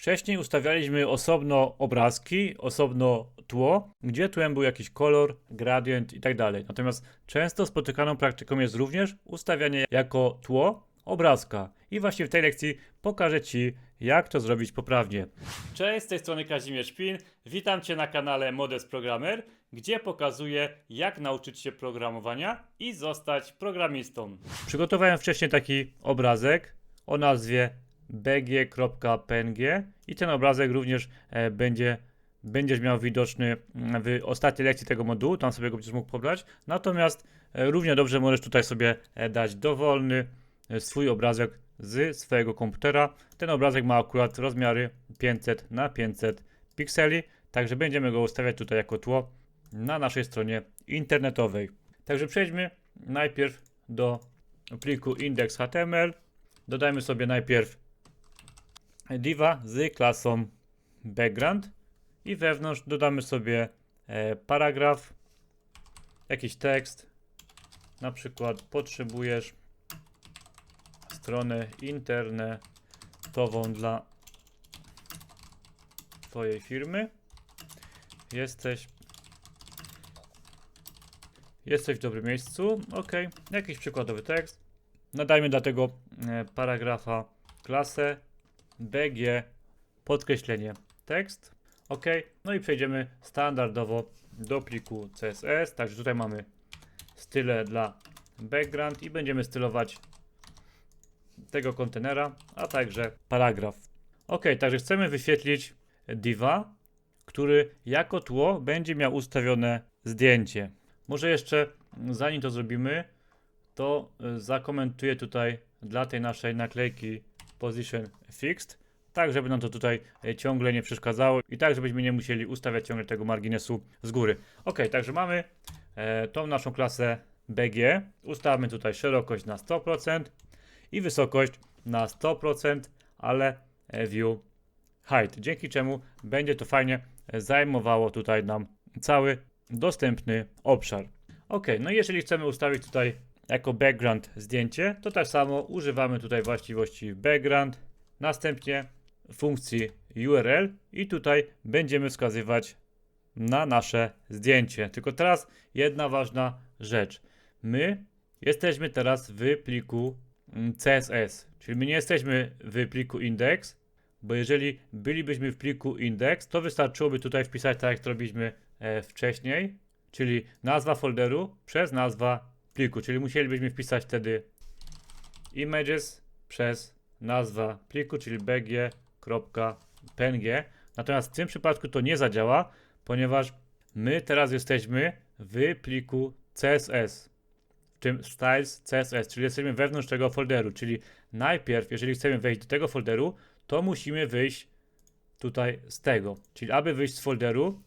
Wcześniej ustawialiśmy osobno obrazki, osobno tło, gdzie tłem był jakiś kolor, gradient i tak. Natomiast często spotykaną praktyką jest również ustawianie jako tło obrazka. I właśnie w tej lekcji pokażę Ci, jak to zrobić poprawnie. Cześć, z tej strony Kazimierz Szpin. Witam Cię na kanale Modest Programmer, gdzie pokazuję, jak nauczyć się programowania i zostać programistą. Przygotowałem wcześniej taki obrazek o nazwie bg.png i ten obrazek również e, będzie będziesz miał widoczny mm, w ostatniej lekcji tego modułu, tam sobie go będziesz mógł pobrać. Natomiast e, równie dobrze możesz tutaj sobie e, dać dowolny swój obrazek z swojego komputera. Ten obrazek ma akurat rozmiary 500 na 500 pikseli, także będziemy go ustawiać tutaj jako tło na naszej stronie internetowej. Także przejdźmy najpierw do pliku index.html. Dodajmy sobie najpierw diva z klasą background i wewnątrz dodamy sobie e, paragraf, jakiś tekst, na przykład potrzebujesz stronę internetową dla Twojej firmy. Jesteś Jesteś w dobrym miejscu. Ok, jakiś przykładowy tekst. Nadajmy do tego e, paragrafa klasę bg podkreślenie tekst. OK. No i przejdziemy standardowo do pliku CSS. Także tutaj mamy style dla background i będziemy stylować tego kontenera, a także paragraf. OK, także chcemy wyświetlić diva, który jako tło będzie miał ustawione zdjęcie. Może jeszcze zanim to zrobimy, to y, zakomentuję tutaj dla tej naszej naklejki position fixed, tak żeby nam to tutaj e, ciągle nie przeszkadzało i tak żebyśmy nie musieli ustawiać ciągle tego marginesu z góry. Ok, także mamy e, tą naszą klasę BG, ustawmy tutaj szerokość na 100% i wysokość na 100%, ale e, view height, dzięki czemu będzie to fajnie zajmowało tutaj nam cały dostępny obszar. Ok, no i jeżeli chcemy ustawić tutaj jako background zdjęcie, to tak samo używamy tutaj właściwości background, następnie funkcji URL i tutaj będziemy wskazywać na nasze zdjęcie. Tylko teraz jedna ważna rzecz. My jesteśmy teraz w pliku mm, CSS, czyli my nie jesteśmy w pliku index, bo jeżeli bylibyśmy w pliku index, to wystarczyłoby tutaj wpisać tak jak to robiliśmy e, wcześniej, czyli nazwa folderu przez nazwa pliku, czyli musielibyśmy wpisać wtedy images przez nazwa pliku, czyli bg.png. Natomiast w tym przypadku to nie zadziała, ponieważ my teraz jesteśmy w pliku CSS, w tym styles CSS, czyli jesteśmy wewnątrz tego folderu, czyli najpierw, jeżeli chcemy wejść do tego folderu, to musimy wyjść tutaj z tego. Czyli aby wyjść z folderu,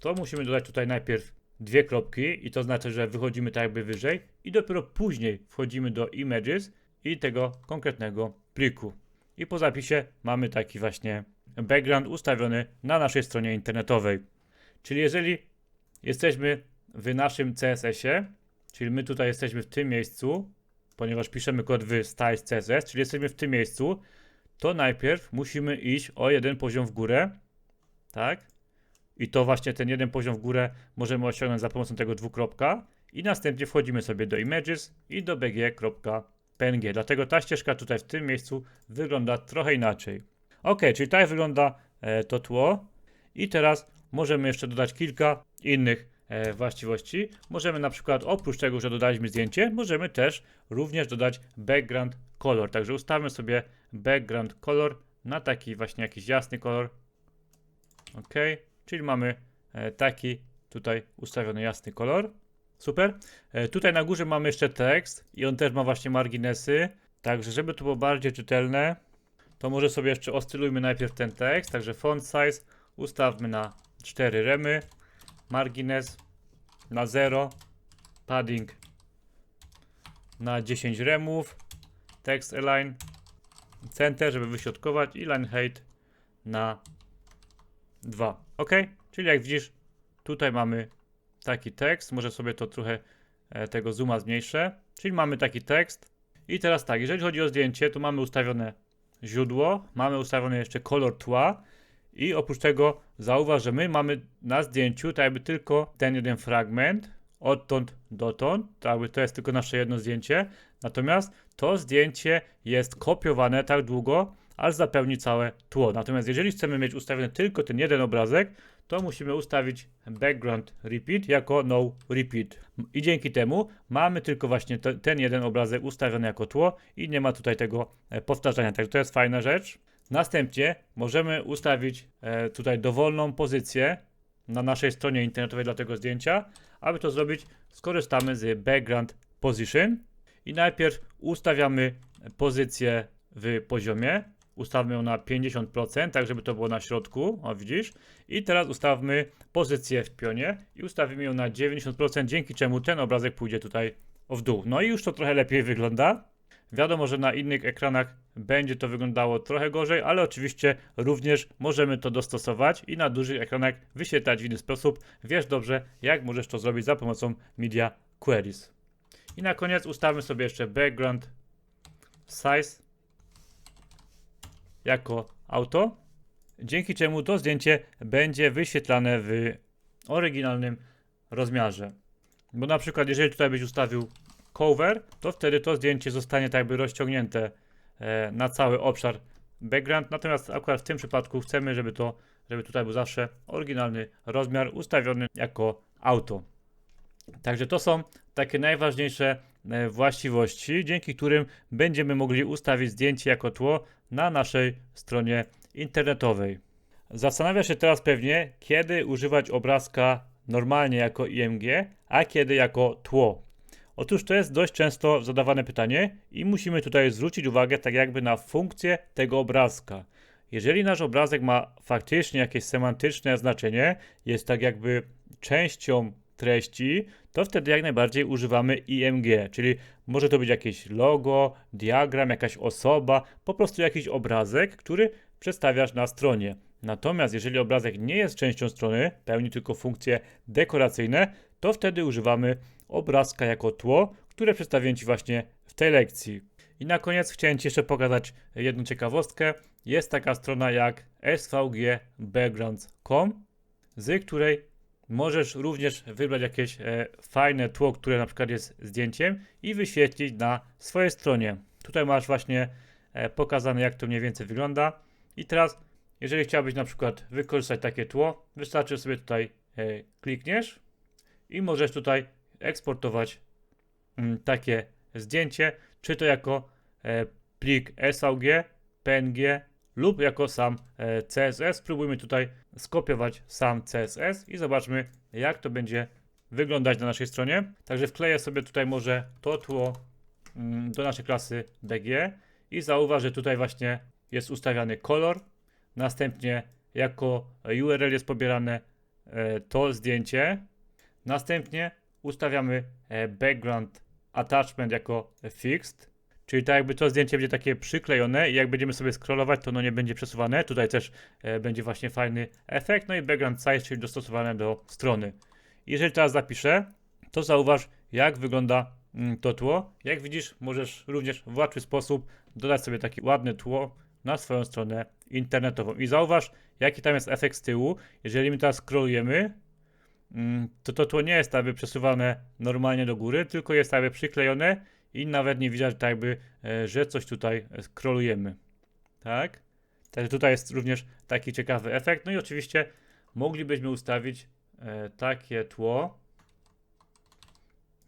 to musimy dodać tutaj najpierw dwie kropki i to znaczy, że wychodzimy tak jakby wyżej i dopiero później wchodzimy do images i tego konkretnego pliku. I po zapisie mamy taki właśnie background ustawiony na naszej stronie internetowej. Czyli jeżeli jesteśmy w naszym CSS-ie, czyli my tutaj jesteśmy w tym miejscu, ponieważ piszemy kod w styles CSS, czyli jesteśmy w tym miejscu, to najpierw musimy iść o jeden poziom w górę, tak? I to właśnie ten jeden poziom w górę możemy osiągnąć za pomocą tego dwukropka i następnie wchodzimy sobie do images i do bg.png. Dlatego ta ścieżka tutaj w tym miejscu wygląda trochę inaczej. Ok, czyli tak wygląda e, to tło i teraz możemy jeszcze dodać kilka innych e, właściwości. Możemy na przykład oprócz tego, że dodaliśmy zdjęcie, możemy też również dodać background color. Także ustawmy sobie background color na taki właśnie jakiś jasny kolor. Ok, czyli mamy e, taki tutaj ustawiony jasny kolor. Super. E, tutaj na górze mamy jeszcze tekst i on też ma właśnie marginesy. Także żeby to było bardziej czytelne, to może sobie jeszcze oscylujmy najpierw ten tekst. Także font size ustawmy na 4 remy, margines na 0, padding na 10 remów, text align, center, żeby wyśrodkować i line height na 2. Ok? Czyli jak widzisz, tutaj mamy taki tekst. Może sobie to trochę e, tego zooma zmniejszę. Czyli mamy taki tekst. I teraz tak, jeżeli chodzi o zdjęcie, to mamy ustawione źródło, mamy ustawiony jeszcze kolor tła i oprócz tego zauważ, że my mamy na zdjęciu tak jakby tylko ten jeden fragment, odtąd dotąd, tak jakby to jest tylko nasze jedno zdjęcie, natomiast to zdjęcie jest kopiowane tak długo, aż zapełni całe tło. Natomiast jeżeli chcemy mieć ustawiony tylko ten jeden obrazek, to musimy ustawić background repeat jako no repeat. I dzięki temu mamy tylko właśnie te, ten jeden obrazek ustawiony jako tło i nie ma tutaj tego e, powtarzania. Także to jest fajna rzecz. Następnie możemy ustawić e, tutaj dowolną pozycję na naszej stronie internetowej dla tego zdjęcia. Aby to zrobić, skorzystamy z background position i najpierw ustawiamy pozycję w poziomie. Ustawmy ją na 50%, tak żeby to było na środku, o widzisz. I teraz ustawmy pozycję w pionie i ustawimy ją na 90%, dzięki czemu ten obrazek pójdzie tutaj w dół. No i już to trochę lepiej wygląda. Wiadomo, że na innych ekranach będzie to wyglądało trochę gorzej, ale oczywiście również możemy to dostosować i na dużych ekranach wyświetlać w inny sposób. Wiesz dobrze, jak możesz to zrobić za pomocą Media Queries. I na koniec ustawmy sobie jeszcze background size jako auto, dzięki czemu to zdjęcie będzie wyświetlane w oryginalnym rozmiarze. Bo na przykład, jeżeli tutaj byś ustawił cover, to wtedy to zdjęcie zostanie tak jakby rozciągnięte e, na cały obszar background. Natomiast akurat w tym przypadku chcemy, żeby to, żeby tutaj był zawsze oryginalny rozmiar ustawiony jako auto. Także to są takie najważniejsze właściwości, dzięki którym będziemy mogli ustawić zdjęcie jako tło na naszej stronie internetowej. Zastanawia się teraz pewnie, kiedy używać obrazka normalnie jako IMG, a kiedy jako tło. Otóż to jest dość często zadawane pytanie i musimy tutaj zwrócić uwagę tak jakby na funkcję tego obrazka. Jeżeli nasz obrazek ma faktycznie jakieś semantyczne znaczenie, jest tak jakby częścią treści, to wtedy jak najbardziej używamy IMG, czyli może to być jakieś logo, diagram, jakaś osoba, po prostu jakiś obrazek, który przedstawiasz na stronie. Natomiast jeżeli obrazek nie jest częścią strony, pełni tylko funkcje dekoracyjne, to wtedy używamy obrazka jako tło, które przedstawię Ci właśnie w tej lekcji. I na koniec chciałem Ci jeszcze pokazać jedną ciekawostkę. Jest taka strona jak svgbackgrounds.com, z której możesz również wybrać jakieś e, fajne tło, które na przykład jest zdjęciem i wyświetlić na swojej stronie. Tutaj masz właśnie e, pokazane jak to mniej więcej wygląda. I teraz, jeżeli chciałbyś na przykład wykorzystać takie tło, wystarczy sobie tutaj e, klikniesz i możesz tutaj eksportować mm, takie zdjęcie, czy to jako e, plik SVG, PNG lub jako sam e, CSS. Spróbujmy tutaj skopiować sam CSS i zobaczmy jak to będzie wyglądać na naszej stronie. Także wkleję sobie tutaj może to tło mm, do naszej klasy BG i zauważ, że tutaj właśnie jest ustawiany kolor. Następnie jako URL jest pobierane e, to zdjęcie. Następnie ustawiamy e, background attachment jako fixed, czyli tak jakby to zdjęcie będzie takie przyklejone i jak będziemy sobie scrollować, to ono nie będzie przesuwane. Tutaj też e, będzie właśnie fajny efekt. No i background size, czyli dostosowane do strony. Jeżeli teraz zapiszę, to zauważ jak wygląda mm, to tło. Jak widzisz, możesz również w łatwy sposób dodać sobie takie ładne tło na swoją stronę internetową. I zauważ, jaki tam jest efekt z tyłu. Jeżeli my teraz scrollujemy, Mm, to to tło nie jest jakby przesuwane normalnie do góry, tylko jest jakby przyklejone i nawet nie widać tak jakby, e, że coś tutaj scrollujemy. Tak? Także tutaj jest również taki ciekawy efekt. No i oczywiście moglibyśmy ustawić e, takie tło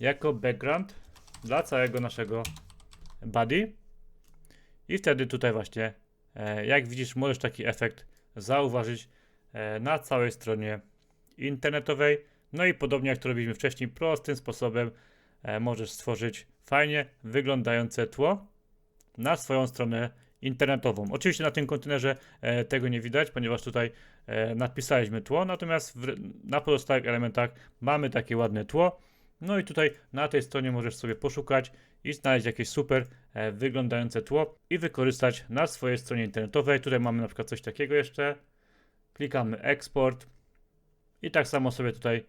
jako background dla całego naszego body. I wtedy tutaj właśnie, e, jak widzisz, możesz taki efekt zauważyć na całej stronie internetowej. No i podobnie jak to robiliśmy wcześniej, prostym sposobem e, możesz stworzyć fajnie wyglądające tło na swoją stronę internetową. Oczywiście na tym kontenerze e, tego nie widać, ponieważ tutaj e, napisaliśmy tło, natomiast na pozostałych elementach mamy takie ładne tło. No i tutaj na tej stronie możesz sobie poszukać i znaleźć jakieś super e, wyglądające tło i wykorzystać na swojej stronie internetowej. Tutaj mamy na przykład coś takiego jeszcze. Klikamy export i tak samo sobie tutaj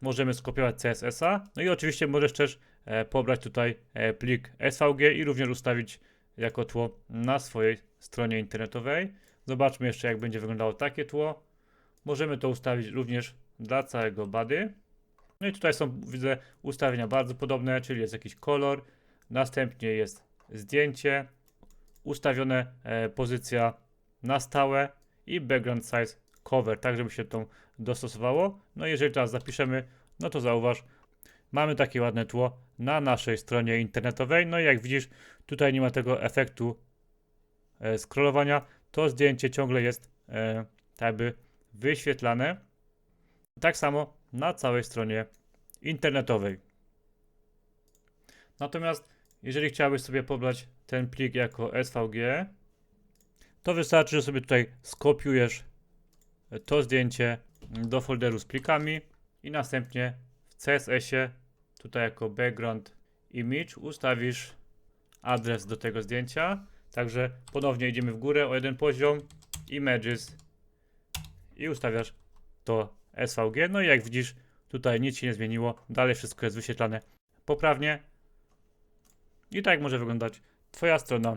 możemy skopiować CSS-a. No i oczywiście możesz też e, pobrać tutaj e, plik SVG i również ustawić jako tło na swojej stronie internetowej. Zobaczmy jeszcze, jak będzie wyglądało takie tło. Możemy to ustawić również dla całego body. No i tutaj są, widzę, ustawienia bardzo podobne, czyli jest jakiś kolor, następnie jest zdjęcie, ustawione e, pozycja na stałe i background size cover, tak żeby się to dostosowało. No jeżeli teraz zapiszemy, no to zauważ, mamy takie ładne tło na naszej stronie internetowej. No i jak widzisz, tutaj nie ma tego efektu e, scrollowania, to zdjęcie ciągle jest e, tak jakby wyświetlane. Tak samo na całej stronie internetowej. Natomiast jeżeli chciałbyś sobie pobrać ten plik jako SVG, to wystarczy, że sobie tutaj skopiujesz to zdjęcie do folderu z plikami i następnie w CSS-ie tutaj jako background image ustawisz adres do tego zdjęcia. Także ponownie idziemy w górę o jeden poziom, images i ustawiasz to SVG. No i jak widzisz, tutaj nic się nie zmieniło, dalej wszystko jest wyświetlane poprawnie. I tak może wyglądać Twoja strona